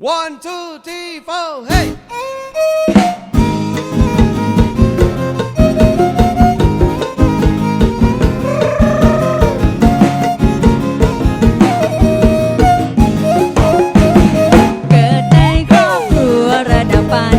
One, two, three, four, hey! Kedai kopi radapan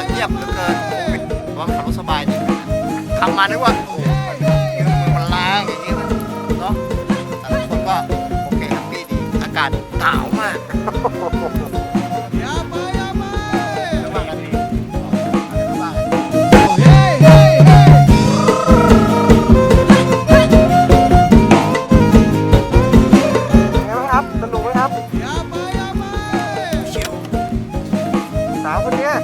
ะเงียบเหลือเกินโอ้ยว่าขับรถสบายดีขับมานึกว่าโมันแรงอย่างนี้เนาะแต่ทุกคนก็โอเคแฮปปี้ดีอากาศหนาวมากสาวคนเนี้ย